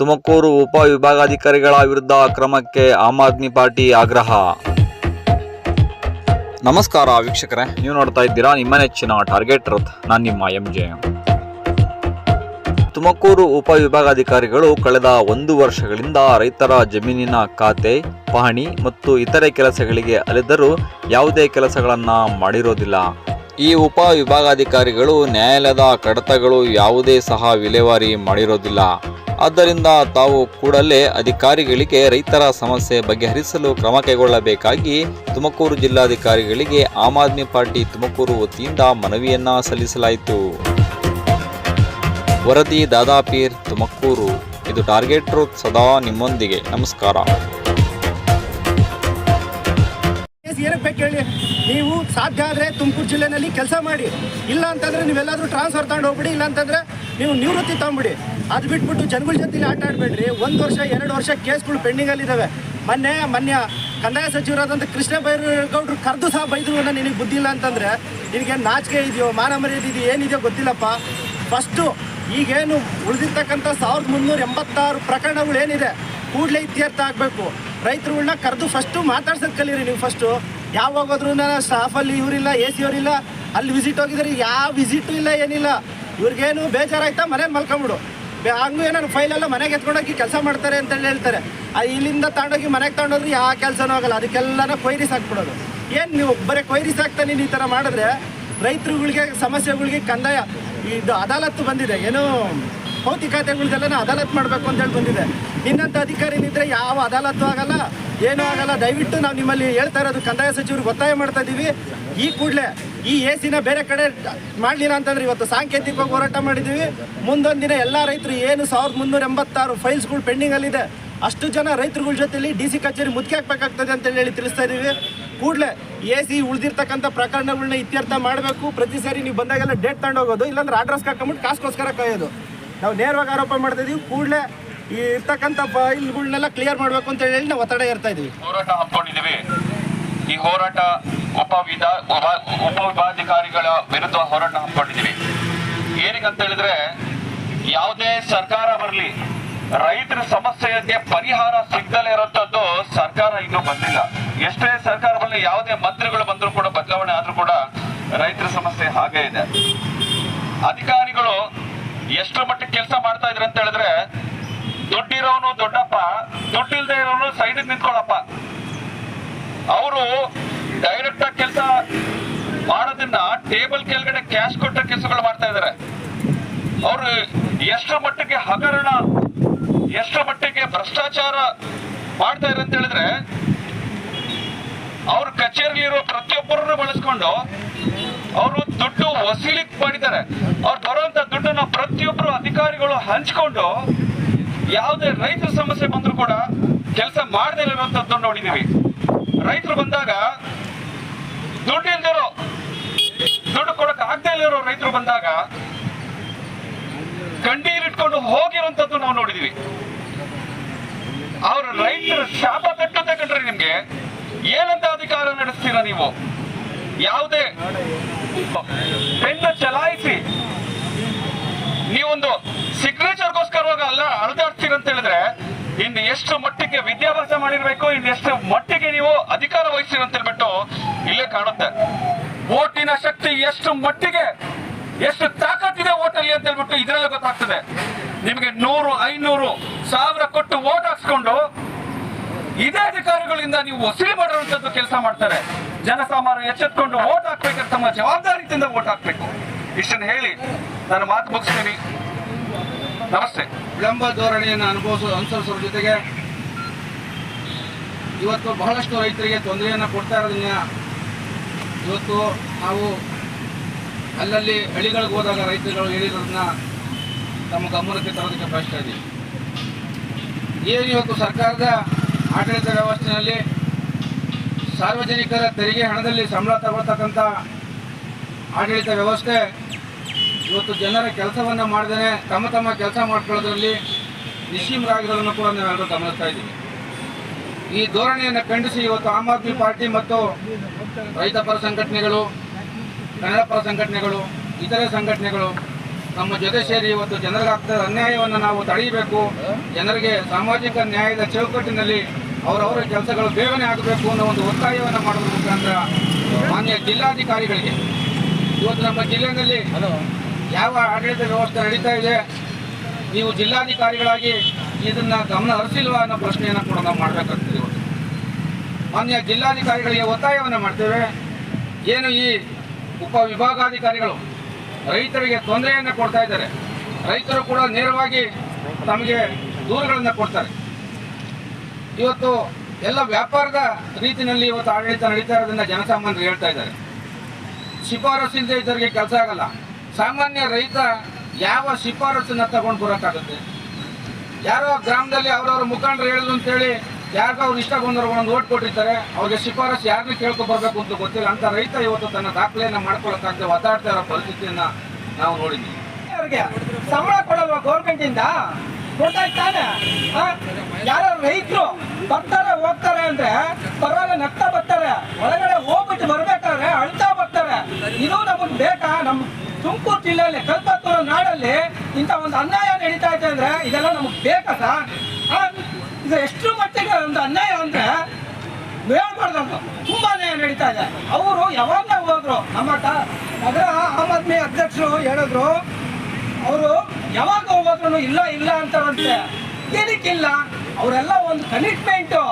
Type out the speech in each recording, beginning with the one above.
ತುಮಕೂರು ಉಪವಿಭಾಗಾಧಿಕಾರಿಗಳ ವಿರುದ್ಧ ಕ್ರಮಕ್ಕೆ ಆಮ್ ಆದ್ಮಿ ಪಾರ್ಟಿ ಆಗ್ರಹ. ನಮಸ್ಕಾರ ವೀಕ್ಷಕರೇ, ನೀವು ನೋಡ್ತಾ ಇದ್ದೀರಾ ನಿಮ್ಮ ನೆಚ್ಚಿನ ಟಾರ್ಗೆಟ್ ರಥ್, ನಾನು ನಿಮ್ಮ ಎಂ ಜೆ. ತುಮಕೂರು ಉಪವಿಭಾಗಾಧಿಕಾರಿಗಳು ಕಳೆದ ಒಂದು ವರ್ಷಗಳಿಂದ ರೈತರ ಜಮೀನಿನ ಖಾತೆ, ಪಹಣಿ ಮತ್ತು ಇತರೆ ಕೆಲಸಗಳಿಗೆ ಅಲೆದರೂ ಯಾವುದೇ ಕೆಲಸಗಳನ್ನು ಮಾಡಿರೋದಿಲ್ಲ. ಈ ಉಪ ವಿಭಾಗಾಧಿಕಾರಿಗಳು ನ್ಯಾಯಾಲಯದ ಕಡತಗಳು ಯಾವುದೇ ಸಹ ವಿಲೇವಾರಿ ಮಾಡಿರೋದಿಲ್ಲ. ಆದ್ದರಿಂದ ತಾವು ಕೂಡಲೇ ಅಧಿಕಾರಿಗಳಿಗೆ ರೈತರ ಸಮಸ್ಯೆ ಬಗೆಹರಿಸಲು ಕ್ರಮ ಕೈಗೊಳ್ಳಬೇಕಾಗಿ ತುಮಕೂರು ಜಿಲ್ಲಾಧಿಕಾರಿಗಳಿಗೆ ಆಮ್ ಆದ್ಮಿ ಪಾರ್ಟಿ ತುಮಕೂರು ವತಿಯಿಂದ ಮನವಿಯನ್ನ ಸಲ್ಲಿಸಲಾಯಿತು. ವರದಿ ದಾದಾಪೀರ್ ತುಮಕೂರು. ಇದು ಟಾರ್ಗೆಟ್ ರೂತ್ ಸದಾ ನಿಮ್ಮೊಂದಿಗೆ. ನಮಸ್ಕಾರ. ಕೇಸ್ ಏನಕ್ಕೆ ಬೇಕು ಹೇಳಿ ನೀವು ಸಾಧ್ಯ ಆದರೆ ತುಮಕೂರು ಜಿಲ್ಲೆನಲ್ಲಿ ಕೆಲಸ ಮಾಡಿ. ಇಲ್ಲ ಅಂತಂದರೆ ನೀವೆಲ್ಲಾದರೂ ಟ್ರಾನ್ಸ್ಫರ್ ತಗೊಂಡು ಹೋಗ್ಬಿಡಿ, ಇಲ್ಲ ಅಂತಂದರೆ ನೀವು ನಿವೃತ್ತಿ ತಗೊಂಬಿಡಿ. ಅದು ಬಿಟ್ಬಿಟ್ಟು ಜನಗಳ ಜೊತೆಲಿ ಆಟ ಆಡಬೇಡ್ರಿ. ಒಂದು ವರ್ಷ, ಎರಡು ವರ್ಷ ಕೇಸ್ಗಳು ಪೆಂಡಿಂಗಲ್ಲಿದ್ದಾವೆ ಮೊನ್ನೆ ಮೊನ್ನೆ ಕಂದಾಯ ಸಚಿವರಾದಂಥ ಕೃಷ್ಣ ಬೈರೇಗೌಡರು ಕರೆದು ಸಹ ಬೈದ್ರು ಅನ್ನೋ ನಿನಗೆ ಬುದ್ಧಿ ಇಲ್ಲ ಅಂತಂದರೆ, ನಿನಗೆ ನಾಚಿಕೆ ಇದೆಯೋ, ಮಾನ ಮರ್ಯಾದೆ ಇದೆಯೋ, ಏನಿದೆಯೋ ಗೊತ್ತಿಲ್ಲಪ್ಪ. ಫಸ್ಟು ಈಗೇನು ಉಳಿದಿರ್ತಕ್ಕಂಥ ಸಾವಿರದ ಮುನ್ನೂರ ಎಂಬತ್ತಾರು ಪ್ರಕರಣಗಳು ಏನಿದೆ, ಕೂಡಲೇ ಇತ್ಯರ್ಥ ಆಗಬೇಕು. ರೈತರುಗಳನ್ನ ಕರೆದು ಫಸ್ಟು ಮಾತಾಡ್ಸೋದು ಕಲೀರಿ ನೀವು ಫಸ್ಟು ಯಾವಾಗ ಸ್ಟಾಫ್ ಸ್ಟಾಫಲ್ಲಿ ಇವರಿಲ್ಲ ಎ ಸಿ ಅವರಿಲ್ಲ, ಅಲ್ಲಿ ವಿಸಿಟ್ ಹೋಗಿದ್ರೆ ಯಾವ ವಿಸಿಟು ಇಲ್ಲ, ಏನಿಲ್ಲ. ಇವ್ರಿಗೇನು ಬೇಜಾರಾಯ್ತಾ, ಮನೇಲಿ ಮಲ್ಕೊಂಬಿಡು. ಹಂಗೂ ಏನಾದ್ರು ಫೈಲೆಲ್ಲ ಮನೆಗೆ ಎತ್ಕೊಂಡೋಗಿ ಕೆಲಸ ಮಾಡ್ತಾರೆ ಅಂತೇಳಿ ಹೇಳ್ತಾರೆ. ಆ ಇಲ್ಲಿಂದ ತಗೊಂಡೋಗಿ ಮನೆಗೆ ತಗೊಂಡೋದ್ರೆ ಯಾವ ಕೆಲಸನೂ ಆಗಲ್ಲ. ಅದಕ್ಕೆಲ್ಲನ ಕೊಯ್ರಿಸ್ ಹಾಕ್ಬಿಡೋದು ಏನು ನೀವು ಬರೀ ಕೊಯ್ರಿಸ್ ಹಾಕ್ತಾನೆ ಈ ಥರ ಮಾಡಿದ್ರೆ ರೈತರುಗಳಿಗೆ, ಸಮಸ್ಯೆಗಳಿಗೆ ಕಂದಾಯ ಇದು ಅದಾಲತ್ತು ಬಂದಿದೆ. ಏನು ಭೌತಿ ಖಾತೆಗಳ್ದೆಲ್ಲ ಅದಾಲತ್ ಮಾಡಬೇಕು ಅಂತ ಹೇಳಿ ಬಂದಿದೆ. ನಿನ್ನಂಥ ಅಧಿಕಾರಿನಿದ್ರೆ ಯಾವ ಅದಾಲತ್ತು ಆಗಲ್ಲ, ಏನೂ ಆಗಲ್ಲ. ದಯವಿಟ್ಟು ನಾವು ನಿಮ್ಮಲ್ಲಿ ಹೇಳ್ತಾ ಇರೋದು ಕಂದಾಯ ಸಚಿವರಿಗೆ ಒತ್ತಾಯ ಮಾಡ್ತಾ ಇದ್ದೀವಿ ಈ ಕೂಡಲೇ ಈ ಎ ಸಿನ ಬೇರೆ ಕಡೆ ಮಾಡಲಿಲ್ಲ ಅಂತಂದ್ರೆ ಇವತ್ತು ಸಾಂಕೇತಿಕವಾಗಿ ಹೋರಾಟ ಮಾಡಿದ್ದೀವಿ ಮುಂದೊಂದು ದಿನ ಎಲ್ಲ ರೈತರು ಏನು ಸಾವಿರದ ಮುನ್ನೂರ ಎಂಬತ್ತಾರು ಫೈಲ್ಸ್ಗಳು ಪೆಂಡಿಂಗಲ್ಲಿದೆ ಅಷ್ಟು ಜನ ರೈತರುಗಳ ಜೊತೆಲಿ ಡಿ ಸಿ ಕಚೇರಿ ಮುದುಕಿ ಹಾಕ್ಬೇಕಾಗ್ತದೆ ಅಂತ ಹೇಳಿ ತಿಳಿಸ್ತಾ ಇದ್ದೀವಿ ಕೂಡಲೇ ಎ ಸಿ ಉಳಿದಿರ್ತಕ್ಕಂಥ ಪ್ರಕರಣಗಳನ್ನ ಇತ್ಯರ್ಥ ಮಾಡಬೇಕು. ಪ್ರತಿ ಸಾರಿ ನೀವು ಬಂದಾಗೆಲ್ಲ ಡೇಟ್ ತಗೊಂಡೋಗೋದು, ಇಲ್ಲಾಂದ್ರೆ ಅಡ್ರೆಸ್ ಹಾಕೊಂಬಿಟ್ಟು ಕಾಸ್ಗೋಸ್ಕರ ಕಾಯೋದು. ನಾವು ನೇರವಾಗಿ ಆರೋಪ ಮಾಡ್ತಾ ಇದೀವಿ. ಕೂಡಲೇ ಈ ಇರ್ತಕ್ಕಂಥ ಫೈಲ್ಗಳನ್ನೆಲ್ಲ ಕ್ಲಿಯರ್ ಮಾಡಬೇಕು ಅಂತ ಹೇಳಿ ನಾವು ಒತ್ತಡ ಇರ್ತಾ ಇದೀವಿ. ಹೋರಾಟ ಹಾಕ್ಕೊಂಡಿದ್ದೀವಿ ಈ ಹೋರಾಟ ಉಪ ವಿಧ ಉಪ- ಉಪವಿಭಾಗಾಧಿಕಾರಿಗಳ ವಿರುದ್ಧ ಹೋರಾಟ ಹಾಕ್ಕೊಂಡಿದ್ದೀವಿ ಏನಕ್ಕಂತ ಹೇಳಿದ್ರೆ, ಯಾವುದೇ ಸರ್ಕಾರ ಬರಲಿ, ರೈತರ ಸಮಸ್ಯೆಗೆ ಪರಿಹಾರ ಸಿಗ್ದಲೇ ಇರುವಂತದ್ದು ಸರ್ಕಾರ ಇನ್ನೂ ಬಂದಿಲ್ಲ. ಎಷ್ಟೇ ಸರ್ಕಾರ ಬರಲಿ, ಯಾವುದೇ ಮಂತ್ರಿಗಳು ಬಂದರೂ ಕೂಡ ಬದಲಾವಣೆ ಆದ್ರೂ ಕೂಡ ರೈತರ ಸಮಸ್ಯೆ ಹಾಗೇ ಇದೆ. ಅಧಿಕಾರಿಗಳು ಎಷ್ಟರ ಮಟ್ಟಿಗೆ ಕೆಲಸ ಮಾಡ್ತಾ ಇದ್ರೆ ಅಂತ ಹೇಳಿದ್ರೆ ದುಡ್ಡಿರೋನು ದೊಡ್ಡಪ್ಪ, ದುಡ್ಡಿಲ್ದೇ ಇರೋನು ಸೈಡ್ ನಿಂತ್ಕೊಳ್ಳಪ್ಪ ಅವರು ಡೈರೆಕ್ಟ್ ಆಗಿ ಕೆಲಸ ಮಾಡೋದನ್ನ ಟೇಬಲ್ ಕೆಳಗಡೆ ಕ್ಯಾಶ್ ಕೊಟ್ಟ ಕೆಲಸಗಳು ಮಾಡ್ತಾ ಇದ್ದಾರೆ ಅವರು ಎಷ್ಟರ ಮಟ್ಟಿಗೆ ಹಗರಣ, ಎಷ್ಟರ ಮಟ್ಟಿಗೆ ಭ್ರಷ್ಟಾಚಾರ ಮಾಡ್ತಾ ಅಂತ ಹೇಳಿದ್ರೆ, ಅವ್ರ ಕಚೇರಿಲಿರೋ ಪ್ರತಿಯೊಬ್ಬರನ್ನು ಬಳಸ್ಕೊಂಡು ಅವರು ದುಡ್ಡು ವಸೂಲಿ ಮಾಡಿದ್ದಾರೆ. ಅವ್ರು ಬರುವಂತ ದುಡ್ಡನ್ನ ಪ್ರತಿಯೊಬ್ಬರು ಅಧಿಕಾರಿಗಳು ಹಂಚ್ಕೊಂಡು ಯಾವುದೇ ರೈತರ ಸಮಸ್ಯೆ ಬಂದರೂ ಕೂಡ ಕೆಲಸ ಮಾಡದೇ ಇರುವಂತದ್ದು ನೋಡಿದೀವಿ ರೈತರು ಬಂದಾಗ ದುಡ್ಡು ಇಲ್ದಿರೋ, ದುಡ್ಡು ಕೊಡಕ್ ಆಗದೆ ಇರೋ ರೈತರು ಬಂದಾಗ ಕಂಡೀರಿಟ್ಕೊಂಡು ಹೋಗಿರುವಂತದ್ದು ನಾವು ನೋಡಿದೀವಿ ಅವ್ರ ರೈತರ ಶಾಪ ತಟ್ಟಂತ ಕಂಡ್ರೆ ನಿಮ್ಗೆ. ಏನಂತ ಅಧಿಕಾರ ನಡೆಸ್ತೀರಾ ನೀವು? ಯಾವುದೇ ಪೆನ್ನ ಚಲಾಯಿಸಿ ನೀವೊಂದು ಸಿಗ್ನೇಚರ್ಗೋಸ್ಕರವಾಗ ಅಲ್ಲ ಅಳದಾಡ್ತೀರ ಅಂತ ಹೇಳಿದ್ರೆ, ಇನ್ನು ಎಷ್ಟು ಮಟ್ಟಿಗೆ ವಿದ್ಯಾಭ್ಯಾಸ ಮಾಡಿರ್ಬೇಕು, ಇನ್ನು ಎಷ್ಟು ಮಟ್ಟಿಗೆ ನೀವು ಅಧಿಕಾರ ವಹಿಸ್ತೀರ ಅಂತ ಹೇಳ್ಬಿಟ್ಟು ಇಲ್ಲೇ ಕಾಣುತ್ತೆ. ಓಟಿನ ಶಕ್ತಿ ಎಷ್ಟು ಮಟ್ಟಿಗೆ, ಎಷ್ಟು ತಾಕತ್ತಿದೆ ಓಟಲ್ಲಿ ಅಂತ ಹೇಳ್ಬಿಟ್ಟು ಇದರಲ್ಲೇ ಗೊತ್ತಾಗ್ತದೆ. ನಿಮಗೆ ನೂರು, ಐನೂರು ಸಾವಿರ ಕೊಟ್ಟು ಓಟ್ ಹಾಕ್ಸ್ಕೊಂಡು ಇದೇ ಅಧಿಕಾರಿಗಳಿಂದ ನೀವು ವಸೂಲಿ ಮಾಡಿರುವಂತದ್ದು ಕೆಲಸ ಮಾಡ್ತಾರೆ. ಜನಸಾಮಾನ್ಯ ಎಚ್ಚೆತ್ಕೊಂಡು ಓಟ್ ಹಾಕ್ಬೇಕಾದ್ರೆ ತಮ್ಮ ಜವಾಬ್ದಾರಿಯಿಂದ ಓಟ್ ಹಾಕ್ಬೇಕು. ಇಷ್ಟನ್ನು ಹೇಳಿ, ನಾನು ಮಾತು ಮುಗಿಸ್ತೀನಿ. ನಮಸ್ತೆ. ವಿಳಂಬ ಧೋರಣೆಯನ್ನು ಅನುಭವಿಸುವ ಅನುಸರಿಸುವ ಜೊತೆಗೆ ಇವತ್ತು ಬಹಳಷ್ಟು ರೈತರಿಗೆ ತೊಂದರೆಯನ್ನು ಕೊಡ್ತಾ ಇರೋದನ್ನ ಇವತ್ತು ನಾವು ಅಲ್ಲಲ್ಲಿ ಹಳ್ಳಿಗಳಿಗೆ ಹೋದಾಗ ರೈತರುಗಳು ಹೇಳಿರೋದನ್ನ ತಮ್ಮ ಗಮನಕ್ಕೆ ತರೋದಕ್ಕೆ ಪ್ರಯತ್ನ ಇದ್ದೀವಿ. ಏನು ಇವತ್ತು ಸರ್ಕಾರದ ಆಡಳಿತ ವ್ಯವಸ್ಥೆಯಲ್ಲಿ ಸಾರ್ವಜನಿಕರ ತೆರಿಗೆ ಹಣದಲ್ಲಿ ಸಂಬಳ ತಗೊಳ್ತಕ್ಕಂಥ ಆಡಳಿತ ವ್ಯವಸ್ಥೆ ಇವತ್ತು ಜನರ ಕೆಲಸವನ್ನು ಮಾಡದೇ ತಮ್ಮ ತಮ್ಮ ಕೆಲಸ ಮಾಡ್ಕೊಳ್ಳೋದ್ರಲ್ಲಿ ನಿಶ್ಚಿಮರಾಗಿರೋದನ್ನು ಕೂಡ ನಾವೆಲ್ಲರೂ ಗಮನಿಸ್ತಾ ಇದ್ದೀವಿ. ಈ ಧೋರಣೆಯನ್ನು ಖಂಡಿಸಿ ಇವತ್ತು ಆಮ್ ಆದ್ಮಿ ಪಾರ್ಟಿ ಮತ್ತು ರೈತ ಪರ ಸಂಘಟನೆಗಳು, ಕನ್ನಡ ಪರ ಸಂಘಟನೆಗಳು, ಇತರೆ ಸಂಘಟನೆಗಳು ನಮ್ಮ ಜೊತೆ ಸೇರಿ ಇವತ್ತು ಜನರಿಗಾಗ್ತಾ ಅನ್ಯಾಯವನ್ನು ನಾವು ತಡೆಯಬೇಕು. ಜನರಿಗೆ ಸಾಮಾಜಿಕ ನ್ಯಾಯದ ಚೌಕಟ್ಟಿನಲ್ಲಿ ಅವರವರ ಕೆಲಸಗಳು ಬೇಗನೆ ಆಗಬೇಕು ಅನ್ನೋ ಒಂದು ಒತ್ತಾಯವನ್ನು ಮಾಡುವ ಮುಖಾಂತರ ಮಾನ್ಯ ಜಿಲ್ಲಾಧಿಕಾರಿಗಳಿಗೆ, ಇವತ್ತು ನಮ್ಮ ಜಿಲ್ಲೆಯಲ್ಲಿ ಯಾವ ಆಡಳಿತ ವ್ಯವಸ್ಥೆ ನಡೀತಾ ಇದೆ, ನೀವು ಜಿಲ್ಲಾಧಿಕಾರಿಗಳಾಗಿ ಇದನ್ನ ಗಮನ ಹರಿಸಿಲ್ವಾ ಅನ್ನೋ ಪ್ರಶ್ನೆಯನ್ನು ಕೂಡ ನಾವು ಮಾಡಬೇಕಾಗ್ತದೆ ಇವತ್ತು. ಮಾನ್ಯ ಜಿಲ್ಲಾಧಿಕಾರಿಗಳಿಗೆ ಒತ್ತಾಯವನ್ನು ಮಾಡ್ತೇವೆ. ಏನು ಈ ಉಪ ವಿಭಾಗಾಧಿಕಾರಿಗಳು ರೈತರಿಗೆ ತೊಂದರೆಯನ್ನು ಕೊಡ್ತಾ ಇದ್ದಾರೆ, ರೈತರು ಕೂಡ ನೇರವಾಗಿ ತಮಗೆ ದೂರುಗಳನ್ನು ಕೊಡ್ತಾರೆ. ಇವತ್ತು ಎಲ್ಲ ವ್ಯಾಪಾರದ ರೀತಿಯಲ್ಲಿ ಇವತ್ತು ಆಡಳಿತ ನಡೀತಾ ಇರೋದನ್ನ ಜನಸಾಮಾನ್ಯರು ಹೇಳ್ತಾ ಇದ್ದಾರೆ. ಶಿಫಾರಸು ಇಲ್ಲದೆ ಇದ್ದವರಿಗೆ ಕೆಲಸ ಆಗಲ್ಲ. ಸಾಮಾನ್ಯ ರೈತ ಯಾವ ಶಿಫಾರಸನ್ನ ತಗೊಂಡು ಬರೋಕ್ಕಾಗುತ್ತೆ? ಯಾರೋ ಗ್ರಾಮದಲ್ಲಿ ಅವ್ರವ್ರ ಮುಖಂಡರು ಹೇಳಿದ್ರು ಅಂತೇಳಿ ಯಾರಿಗೋ ಅವ್ರು ಇಷ್ಟ ಬಂದವ್ರು ಒಂದು ಓಟ್ ಕೊಟ್ಟಿರ್ತಾರೆ, ಅವ್ರಿಗೆ ಶಿಫಾರಸು ಯಾರನ್ನ ಕೇಳ್ಕೊಬರ್ಬೇಕು ಬರಬೇಕು ಅಂತ ಗೊತ್ತಿಲ್ಲ. ಅಂತ ರೈತ ಇವತ್ತು ತನ್ನ ದಾಖಲೆಯನ್ನ ಮಾಡ್ಕೊಳಕ್ಕಾಗದೆ ಒದ್ದಾಡ್ತಾ ಇರೋ ಪರಿಸ್ಥಿತಿಯನ್ನ ನಾವು ನೋಡಿದ್ವಿ. ಅವ್ರಿಗೆ ಸಂಬಳ ಕೊಡಲ್ವಾ ಗೌರ್ಮೆಂಟ್ ಇಂದ? ಗೊತ್ತಾಯ್ತಾನೆ ಯಾರೋ ರೈತರು ಬರ್ತಾರೆ, ಹೋಗ್ತಾರೆ ಅಂದ್ರೆ ಪರವಾಗಿ ನಗ್ತಾ ಬರ್ತಾರೆ ಒಳಗಡೆ ಹೋಗ್ಬಿಟ್ಟು ಬರ್ಬೇಕಾದ್ರೆ ಅಳ್ತಾ ಬರ್ತಾರೆ ಇದು ನಮಗ್ ಬೇಕಾ ನಮ್ ತುಮಕೂರು ಜಿಲ್ಲೆಯಲ್ಲಿ ಕಲ್ಪತ್ತೂರು ನಾಡಲ್ಲಿ ಇಂಥ ಒಂದು ಅನ್ಯಾಯ ನಡೀತಾ ಇದೆ ಅಂದ್ರೆ ಇದೆಲ್ಲ ನಮಗ್ ಬೇಕಾ ಇದು ಎಷ್ಟು ಮಟ್ಟಿಗೆ ಒಂದು ಅನ್ಯಾಯ ಅಂದ್ರೆ ಹೇಳ್ಬಾರ್ದು ತುಂಬಾ ಅನ್ಯಾಯ ನಡೀತಾ ಇದೆ. ಅವರು ಯಾವಾಗ ಹೋದ್ರು, ನಮ್ಮ ನಗರ ಆಮ್ ಆದ್ಮಿ ಅಧ್ಯಕ್ಷರು ಹೇಳಿದ್ರು, ಅವರು ಯಾವಾಗ ಹೋಗೋದ್ರು ಇಲ್ಲ ಇಲ್ಲ ಅಂತಾರಂತೆ ಏನಕ್ಕಿಲ್ಲ, ಅವರೆಲ್ಲ ಒಂದು ಕಮಿಟ್ಮೆಂಟು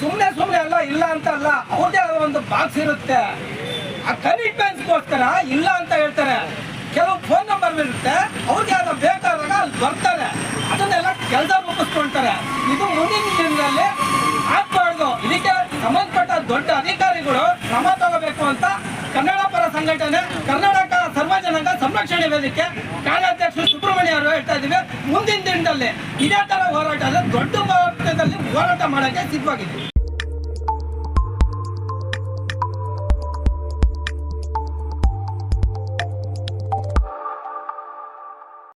ಸುಮ್ಮನೆ ಸುಮ್ಮನೆ ಎಲ್ಲ ಇಲ್ಲ ಅಂತ ಅಲ್ಲ ಅವ್ರದೇ ಆದ ಒಂದು ಬಾಕ್ಸ್ ಇರುತ್ತೆ. ಆ ಕಮಿಟ್ಮೆಂಟ್ಸ್ಗೋಸ್ಕರ ಇಲ್ಲ ಅಂತ ಹೇಳ್ತಾರೆ. ಕೆಲವು ಫೋನ್ ನಂಬರ್ ಇರುತ್ತೆ ಅವ್ರಿಗೆ ಯಾರು ಬೇಕಾದಾಗ ಅಲ್ಲಿ ಬರ್ತಾರೆ. ಅದನ್ನೆಲ್ಲ ಕೆಲಸ ರೂಪಿಸ್ಕೊಳ್ತಾರೆ ಇದು ಮುಂದಿನ ದಿನದಲ್ಲಿ ಆಗ್ಬಾರ್ದು. ಇದಕ್ಕೆ ಸಂಬಂಧಪಟ್ಟ ದೊಡ್ಡ ಅಧಿಕಾರಿಗಳು ಕ್ರಮ ತಗೋಬೇಕು ಅಂತ ಕನ್ನಡ ಪರ ಸಂಘಟನೆ, ಕರ್ನಾಟಕ ಸರ್ವ ಜನಾಂಗ ಸಂರಕ್ಷಣೆ ವೇದಿಕೆ ಕಾರ್ಯಾಧ್ಯಕ್ಷರು ಸುಬ್ರಹ್ಮಣ್ಯ ಅವರು ಹೇಳ್ತಾ ಇದ್ದೀವಿ. ಮುಂದಿನ ದಿನದಲ್ಲಿ ಇದೇ ತರ ಹೋರಾಟ ದೊಡ್ಡ ಮಟ್ಟದಲ್ಲಿ ಹೋರಾಟ ಮಾಡೋಕ್ಕೆ ಸಿದ್ಧವಾಗಿದ್ದೀವಿ.